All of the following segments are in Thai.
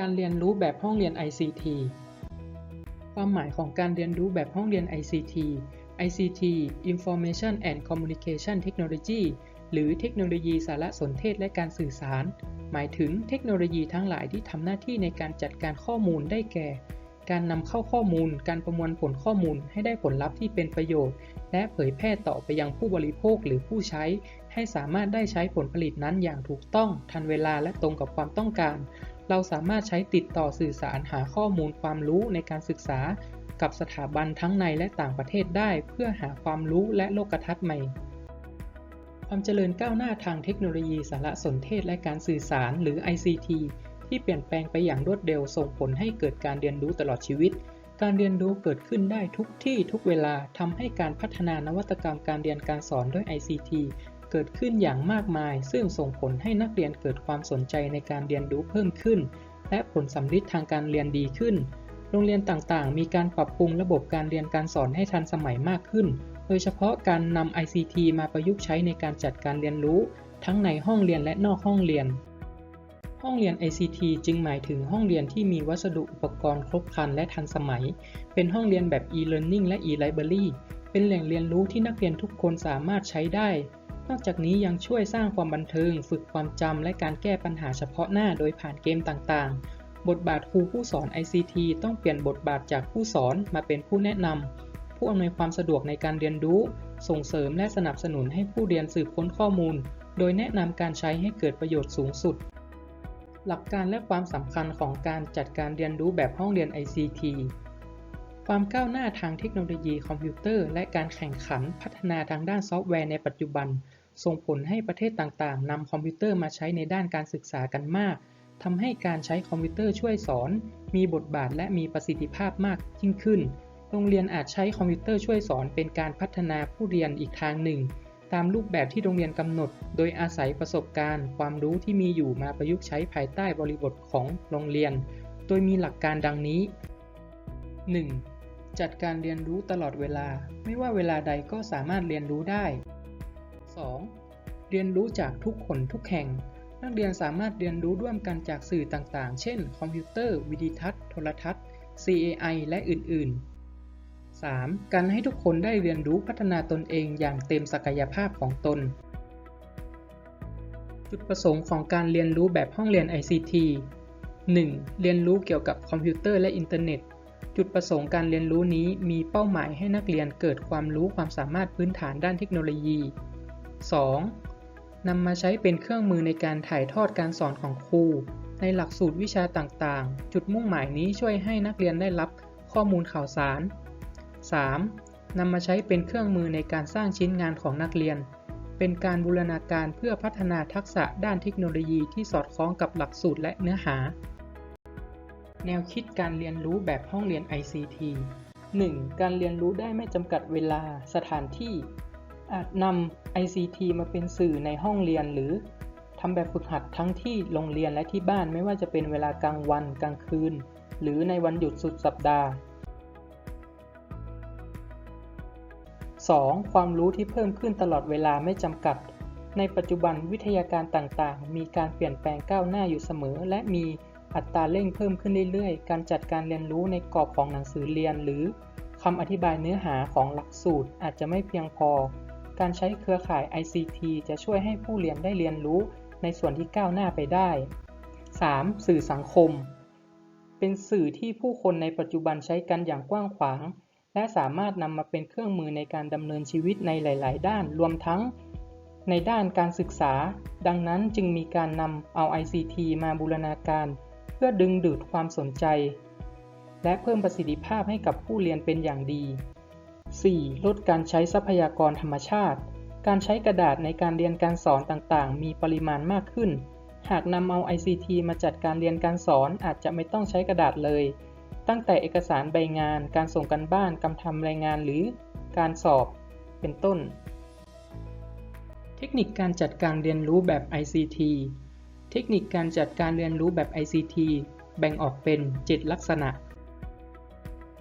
การเรียนรู้แบบห้องเรียน ICT ความหมายของการเรียนรู้แบบห้องเรียน ICT ICT Information and Communication Technology หรือเทคโนโลยีสารสนเทศและการสื่อสาร หมายถึงเทคโนโลยีทั้งหลายที่ทำหน้าที่ในการจัดการข้อมูลได้แก่ การนำเข้าข้อมูล การประมวลผลข้อมูลให้ได้ผลลัพธ์ที่เป็นประโยชน์ และเผยแพร่ต่อไปยังผู้บริโภคหรือผู้ใช้ ให้สามารถได้ใช้ผลผลิตนั้นอย่างถูกต้อง ทันเวลาและตรงกับความต้องการ เราสามารถใช้ติดต่อสื่อสารหาข้อมูลความรู้ในการศึกษา กับสถาบันทั้งในและต่างประเทศได้ เพื่อหาความรู้และโลกทัศน์ใหม่ ความเจริญก้าวหน้าทางเทคโนโลยีสารสนเทศและการสื่อสารหรือ ICT ที่เปลี่ยนแปลงไปอย่างรวดเร็วส่งผลให้เกิดการเรียนรู้ตลอดชีวิต การเรียนรู้เกิดขึ้นได้ทุกที่ทุกเวลาทำให้การพัฒนานวัตกรรมการเรียนการสอนด้วย ICT เกิดขึ้นอย่างมากมาย ซึ่งส่งผลให้นักเรียนเกิดความสนใจในการเรียนรู้เพิ่มขึ้น และผลสัมฤทธิ์ทางการเรียนดีขึ้น โรงเรียนต่างๆ มีการปรับปรุงระบบการเรียนการสอนให้ทันสมัยมากขึ้น โดยเฉพาะการนำ ICT มาประยุกต์ใช้ในการจัดการเรียนรู้ ทั้งในห้องเรียนและนอกห้องเรียน ห้องเรียน ICT จึงหมายถึงห้องเรียนที่มีวัสดุอุปกรณ์ครบครันและทันสมัย เป็นห้องเรียนแบบ e-learning และ e-library เป็นแหล่งเรียนรู้ที่นักเรียนทุกคนสามารถใช้ได้ นอกจากนี้ยังช่วยสร้างความบันเทิง ฝึกความจำและการแก้ปัญหาเฉพาะหน้าโดยผ่านเกมต่างๆ บทบาทครูผู้สอน ICT ต้องเปลี่ยนบทบาทจากผู้สอนมาเป็นผู้แนะนำผู้อำนวยความสะดวกในการเรียนรู้ ส่งเสริมและสนับสนุนให้ผู้เรียนสืบค้นข้อมูล โดยแนะนำการใช้ให้เกิดประโยชน์สูงสุด หลักการและความสำคัญของการจัดการเรียนรู้แบบห้องเรียน ICT ความก้าวหน้าทางเทคโนโลยีคอมพิวเตอร์ และการแข่งขันพัฒนาทางด้านซอฟต์แวร์ในปัจจุบัน ส่งผลให้ประเทศต่างๆนำคอมพิวเตอร์มาใช้ในด้านการศึกษากันมากทำให้การใช้คอมพิวเตอร์ช่วยสอน มีบทบาทและมีประสิทธิภาพมากยิ่งขึ้น โรงเรียนอาจใช้คอมพิวเตอร์ช่วยสอนเป็นการพัฒนาผู้เรียนอีกทางหนึ่ง ตามรูปแบบที่โรงเรียนกำหนด โดยอาศัยประสบการณ์ ความรู้ที่มีอยู่มาประยุกต์ใช้ภายใต้บริบทของโรงเรียน โดยมีหลักการดังนี้ 1. จัดการเรียนรู้ตลอดเวลา ไม่ว่าเวลาใดก็สามารถเรียนรู้ได้ 2. เรียนรู้จากทุกคนทุกแห่ง นักเรียนสามารถเรียนรู้ร่วมกันจากสื่อต่างๆ เช่น คอมพิวเตอร์ วิดีทัศน์ โทรทัศน์ CAI และอื่น ๆ 3. การให้ทุกคนได้เรียนรู้พัฒนาตนเองอย่างเต็มศักยภาพของตน จุดประสงค์ของการเรียนรู้แบบห้องเรียน ICT 1. เรียนรู้เกี่ยวกับคอมพิวเตอร์และอินเทอร์เน็ต จุดประสงค์การเรียนรู้นี้มีเป้าหมายให้นักเรียนเกิดความรู้ความสามารถพื้นฐานด้านเทคโนโลยี 2. นำมาใช้เป็นเครื่องมือในการถ่ายทอดการสอนของครู ในหลักสูตรวิชาต่างๆ จุดมุ่งหมายนี้ช่วยให้นักเรียนได้รับข้อมูลข่าวสาร 3. นำมาใช้เป็นเครื่องมือในการสร้างชิ้นงานของนักเรียน เป็นการบูรณาการเพื่อพัฒนาทักษะด้านเทคโนโลยีที่สอดคล้องกับหลักสูตรและเนื้อหา แนวคิดการเรียนรู้แบบห้องเรียน ICT 1. การเรียนรู้ได้ไม่จำกัดเวลาสถานที่ อาจนำ ICT มาเป็นสื่อในห้องเรียนหรือทำแบบฝึกหัดทั้งที่โรงเรียนและที่บ้านไม่ว่าจะเป็นเวลากลางวันกลางคืน หรือในวันหยุดสุดสัปดาห์ 2. ความรู้ที่เพิ่มขึ้นตลอดเวลาไม่จำกัด ในปัจจุบันวิทยาการต่างๆ มีการเปลี่ยนแปลงก้าวหน้าอยู่เสมอ และมี อัตราเร่งเพิ่มขึ้นเรื่อยๆ การจัดการเรียนรู้ในกรอบของหนังสือเรียน หรือคำอธิบายเนื้อหาของหลักสูตรอาจจะไม่เพียงพอ การใช้เครือข่าย ICT จะช่วยให้ผู้เรียนได้เรียนรู้ในส่วนที่ก้าวหน้าไปได้ 3. สื่อสังคม เป็นสื่อที่ผู้คนในปัจจุบันใช้กันอย่างกว้างขวาง และสามารถนำมาเป็นเครื่องมือในการดำเนินชีวิตในหลาย ๆ ด้าน รวมทั้ง ในด้านการศึกษา ดังนั้นจึงมีการนำเอา ICT มาบูรณาการ พื่อดึงดูดความสนใจ และเพิ่มประสิทธิภาพให้กับผู้เรียนเป็นอย่างดี 4. ลดการใช้ทรัพยากรธรรมชาติ การใช้กระดาษในการเรียนการสอนต่างๆ มีปริมาณมากขึ้น หากนำเอา ICT มาจัดการเรียนการสอนอาจจะไม่ต้องใช้กระดาษเลย ตั้งแต่เอกสารใบงาน การส่งกันบ้าน การทำรายงานหรือการสอบ เป็นต้น เทคนิคการจัดการเรียนรู้แบบ ICT เทคนิคการจัดการเรียนรู้แบบ ICT แบ่งออกเป็น 7 ลักษณะ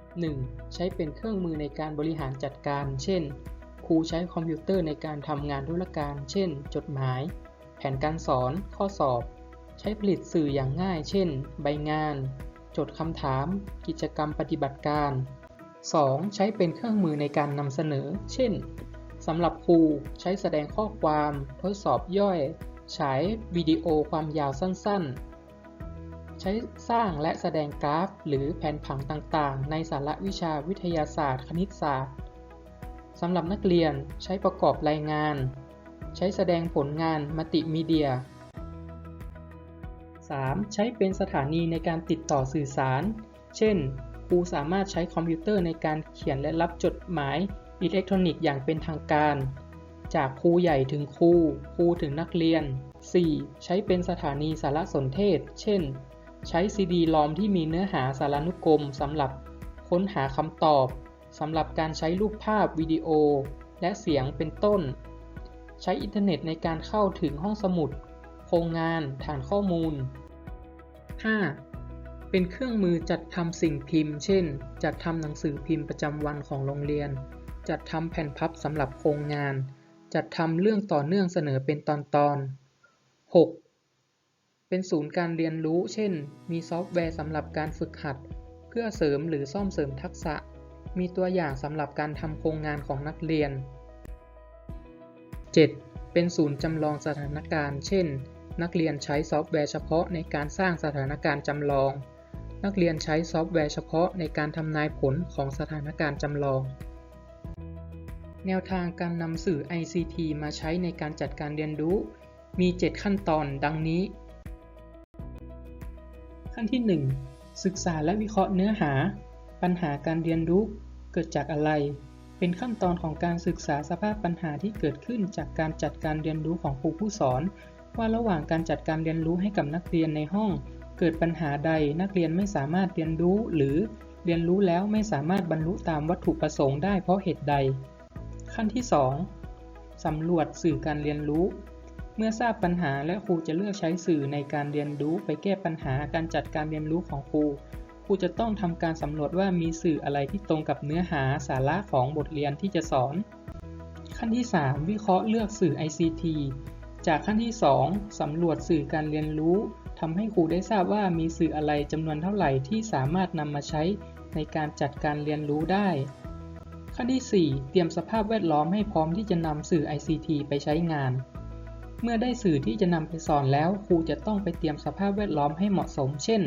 1. ใช้เป็นเครื่องมือในการบริหารจัดการ เช่น ครูใช้คอมพิวเตอร์ในการทำงานธุรการ เช่น จดหมาย แผนการสอน ข้อสอบ ใช้ผลิตสื่ออย่างง่าย เช่น ใบงาน จดคำถาม กิจกรรมปฏิบัติการ 2. ใช้เป็นเครื่องมือในการนำเสนอ เช่น สำหรับครูใช้แสดงข้อความ ทดสอบย่อย ฉายวิดีโอความยาวสั้นๆ ใช้สร้างและแสดงกราฟ หรือแผนผังต่างๆ ในสาระวิชาวิทยาศาสตร์ คณิตศาสตร์สำหรับนักเรียนใช้ประกอบรายงาน ใช้แสดงผลงานมัลติมีเดีย 3. ใช้เป็นสถานีในการติดต่อสื่อสาร เช่น ครูสามารถใช้คอมพิวเตอร์ในการเขียนและรับจดหมายอิเล็กทรอนิกส์อย่างเป็นทางการ จากครูใหญ่ถึงครูครูถึงนักเรียน 4. ใช้เป็นสถานีสารสนเทศ เช่น ใช้ซีดีลอมที่มีเนื้อหาสารานุกรมสำหรับค้นหาคำตอบสำหรับการใช้รูปภาพวิดีโอ และเสียงเป็นต้น ใช้อินเทอร์เน็ตในการเข้าถึงห้องสมุด โครงงาน ฐานข้อมูล 5. เป็นเครื่องมือจัดทำสิ่งพิมพ์ เช่น จัดทำหนังสือพิมพ์ประจำวันของโรงเรียน จัดทำแผ่นพับสำหรับโครงงาน จัดทำเรื่องต่อเนื่องเสนอเป็นตอนตอน 6. เป็นศูนย์การเรียนรู้ เช่น มีซอฟต์แวร์สำหรับการฝึกหัด เพื่อเสริมหรือซ่อมเสริมทักษะ มีตัวอย่างสำหรับการทำโครงงานของนักเรียน 7. เป็นศูนย์จำลองสถานการณ์ เช่น นักเรียนใช้ซอฟต์แวร์เฉพาะในการสร้างสถานการณ์จำลอง นักเรียนใช้ซอฟต์แวร์เฉพาะในการทำนายผลของสถานการณ์จำลอง แนวทางการนำสื่อ ICT มาใช้ในการจัดการเรียนรู้ มี 7 ขั้นตอนดังนี้ ขั้นที่ 1 ศึกษาและวิเคราะห์เนื้อหา ปัญหาการเรียนรู้ เกิดจากอะไร เป็นขั้นตอนของการศึกษาสภาพปัญหาที่เกิดขึ้นจากการจัดการเรียนรู้ของครูผู้สอน ว่าระหว่างการจัดการเรียนรู้ให้กับนักเรียนในห้อง เกิดปัญหาใดนักเรียนไม่สามารถเรียนรู้ หรือเรียนรู้แล้วไม่สามารถบรรลุตามวัตถุประสงค์ได้เพราะเหตุใด ขั้นที่ 2สำรวจสื่อการเรียนรู้ เมื่อทราบปัญหาและครูจะเลือกใช้สื่อในการเรียนรู้ไปแก้ปัญหาการจัดการเรียนรู้ของครู ครูจะต้องทำการสำรวจว่ามีสื่ออะไรที่ตรงกับเนื้อหาสาระของบทเรียนที่จะสอน ขั้นที่ 3 วิเคราะห์เลือกสื่อ ICT จากขั้นที่ 2สำรวจสื่อการเรียนรู้ทำให้ครูได้ทราบว่ามีสื่ออะไรจำนวนเท่าไหร่ที่สามารถนำมาใช้ในการจัดการเรียนรู้ได้ ขั้นที่ 4 เตรียมสภาพแวดล้อมให้พร้อมที่จะนำสื่อ ICT ไปใช้งาน เมื่อได้สื่อที่จะนำไปสอนแล้วครูจะต้องไปเตรียมสภาพแวดล้อมให้เหมาะสม เช่น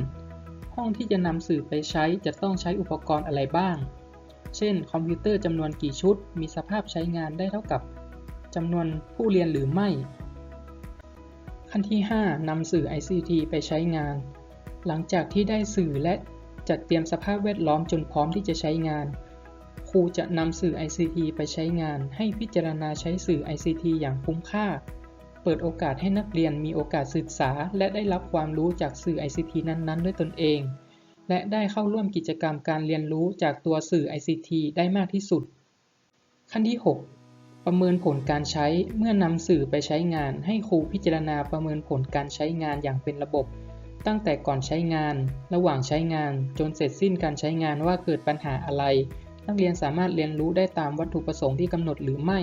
ห้องที่จะนำสื่อไปใช้จะต้องใช้อุปกรณ์อะไรบ้าง เช่น คอมพิวเตอร์จำนวนกี่ชุด มีสภาพใช้งานได้เท่ากับจำนวนผู้เรียนหรือไม่ ขั้นที่ 5นำสื่อ ICT ไปใช้งาน หลังจากที่ได้สื่อและจัดเตรียมสภาพแวดล้อมจนพร้อมที่จะใช้งาน ครูจะนำสื่อ ICT ไปใช้งาน ให้พิจารณาใช้สื่อ ICT อย่างคุ้มค่า เปิดโอกาสให้นักเรียนมีโอกาสศึกษา และได้รับความรู้จากสื่อ ICT นั้นๆ ด้วยตนเอง และได้เข้าร่วมกิจกรรมการเรียนรู้จากตัวสื่อ ICT ได้มากที่สุด ขั้นที่ 6 ประเมินผลการใช้เมื่อนำสื่อไปใช้งาน ให้ครูพิจารณาประเมินผลการใช้งานอย่างเป็นระบบ ตั้งแต่ก่อนใช้งาน ระหว่างใช้งาน จนเสร็จสิ้นการใช้งานว่าเกิดปัญหาอะไร นักเรียนสามารถเรียนรู้ได้ตามวัตถุประสงค์ที่กำหนดหรือไม่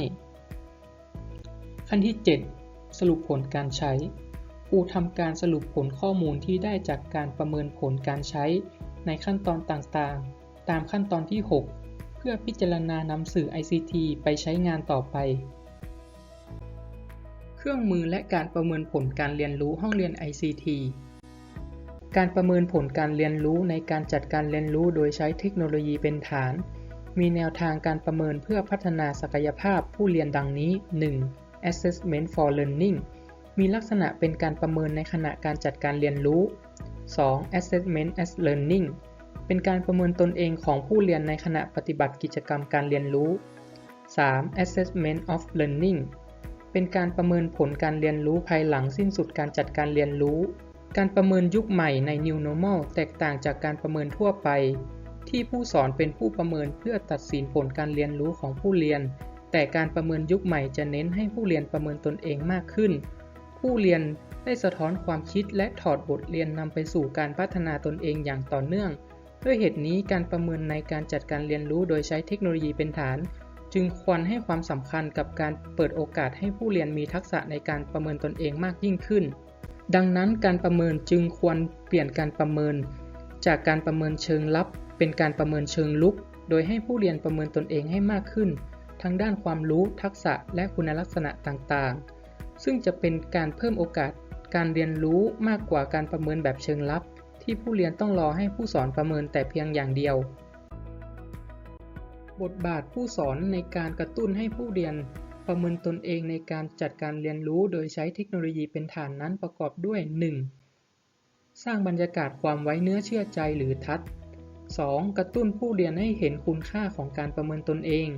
ขั้นที่ 7 สรุปผลการใช้ ครูทำการสรุปผลข้อมูลที่ได้จากการประเมินผลการใช้ในขั้นตอนต่างๆ ตามขั้นตอนที่ 6 เพื่อพิจารณานำสื่อ ICT ไปใช้งานต่อไป เครื่องมือและการประเมินผลการเรียนรู้ห้องเรียน ICT การประเมินผลการเรียนรู้ในการจัดการเรียนรู้โดยใช้เทคโนโลยีเป็นฐาน มีแนวทางการประเมินเพื่อพัฒนาศักยภาพผู้เรียนดังนี้ 1. Assessment for Learning มีลักษณะเป็นการประเมินในขณะการจัดการเรียนรู้ 2. Assessment as Learning เป็นการประเมินตนเองของผู้เรียนในขณะปฏิบัติกิจกรรมการเรียนรู้ 3. Assessment of Learning เป็นการประเมินผลการเรียนรู้ภายหลังสิ้นสุดการจัดการเรียนรู้ การประเมินยุคใหม่ใน New Normal แตกต่างจากการประเมินทั่วไป ที่ผู้สอนเป็นผู้ประเมินเพื่อตัดสินผลการเรียนรู้ของผู้เรียน แต่การประเมินยุคใหม่จะเน้นให้ผู้เรียนประเมินตนเองมากขึ้น ผู้เรียนได้สะท้อนความคิดและถอดบทเรียนนำไปสู่การพัฒนาตนเองอย่างต่อเนื่อง ด้วยเหตุนี้การประเมินในการจัดการเรียนรู้โดยใช้เทคโนโลยีเป็นฐาน จึงควรให้ความสำคัญกับการเปิดโอกาสให้ผู้เรียนมีทักษะในการประเมินตนเองมากยิ่งขึ้น ดังนั้นการประเมินจึงควรเปลี่ยนการประเมิน จากการประเมินเชิงลับ เป็นการประเมินเชิงลุก โดยให้ผู้เรียนประเมินตนเองให้มากขึ้น ทั้งด้านความรู้ ทักษะ และคุณลักษณะต่างๆ ซึ่งจะเป็นการเพิ่มโอกาส การเรียนรู้มากกว่าการประเมินแบบเชิงลับ ที่ผู้เรียนต้องรอให้ผู้สอนประเมินแต่เพียงอย่างเดียว บทบาทผู้สอนในการกระตุ้นให้ผู้เรียนประเมินตนเองในการจัดการเรียนรู้โดยใช้เทคโนโลยีเป็นฐานนั้นประกอบด้วย 1. สร้างบรรยากาศความไว้เนื้อเชื่อใจหรือทัด 2. กระตุ้นผู้เรียนให้เห็นคุณค่าของการประเมินตนเอง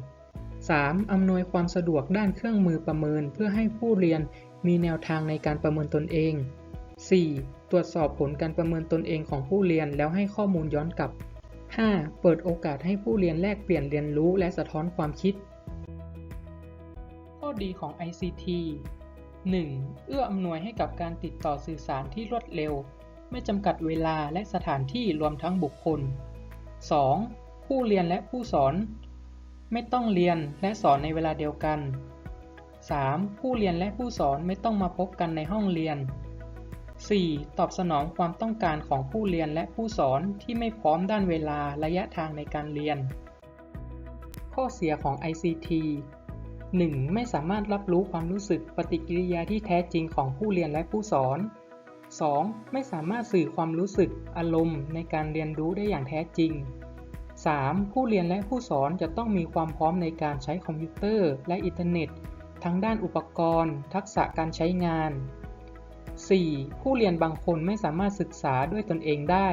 3. อำนวยความสะดวกด้านเครื่องมือประเมิน เพื่อให้ผู้เรียนมีแนวทางในการประเมินตนเอง 4. ตรวจสอบผลการประเมินตนเองของผู้เรียนแล้วให้ข้อมูลย้อนกลับ 5. เปิดโอกาสให้ผู้เรียนแลกเปลี่ยนเรียนรู้และสะท้อนความคิด ข้อดีของ ICT 1. เอื้ออำนวยให้กับการติดต่อสื่อสารที่รวดเร็ว ไม่จำกัดเวลาและสถานที่รวมทั้งบุคคล 2. ผู้เรียนและผู้สอน ไม่ต้องเรียนและสอนในเวลาเดียวกัน 3. ผู้เรียนและผู้สอนไม่ต้องมาพบกันในห้องเรียน 4. ตอบสนองความต้องการของผู้เรียนและผู้สอนที่ไม่พร้อมด้านเวลาระยะทางในการเรียน ข้อเสียของ ICT 1. ไม่สามารถรับรู้ความรู้สึกปฏิกิริยาที่แท้จริงของผู้เรียนและผู้สอน 2. ไม่สามารถสื่อความรู้สึกอารมณ์ในการเรียนรู้ได้อย่างแท้จริง 3. ผู้เรียนและผู้สอนจะต้องมีความพร้อมในการใช้คอมพิวเตอร์และอินเทอร์เน็ต ทั้งด้านอุปกรณ์ ทักษะการใช้งาน 4. ผู้เรียนบางคนไม่สามารถศึกษาด้วยตนเองได้